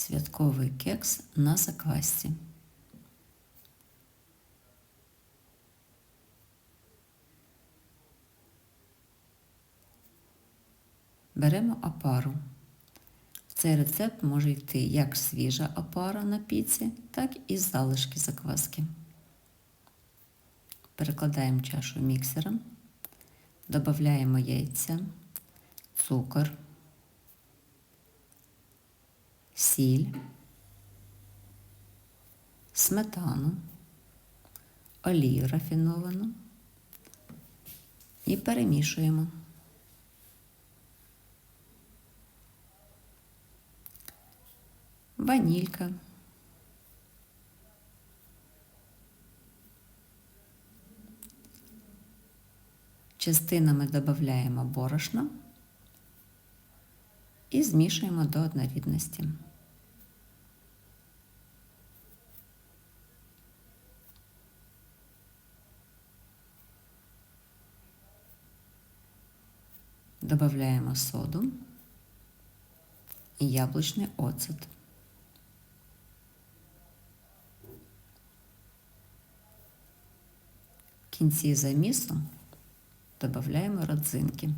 святковий кекс на заквасці. Беремо опару. В цей рецепт може йти як свіжа опара на піці, так і залишки закваски. Перекладаємо чашу міксером, додаємо яйця, цукор, сіль, сметану, олію рафіновану і перемішуємо. Ванілька. Частинами додаємо борошно і змішуємо до однорідності. Добавляємо соду і яблучний оцет. В кінці замісу додаємо родзинки.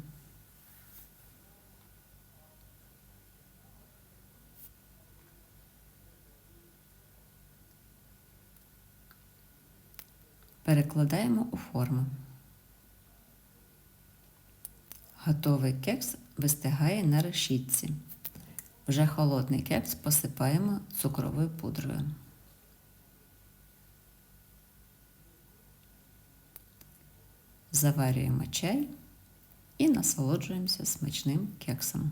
Перекладаємо у форму. Готовий кекс вистигає на решітці. Вже холодний кекс посипаємо цукровою пудрою. Заварюємо чай і насолоджуємося смачним кексом.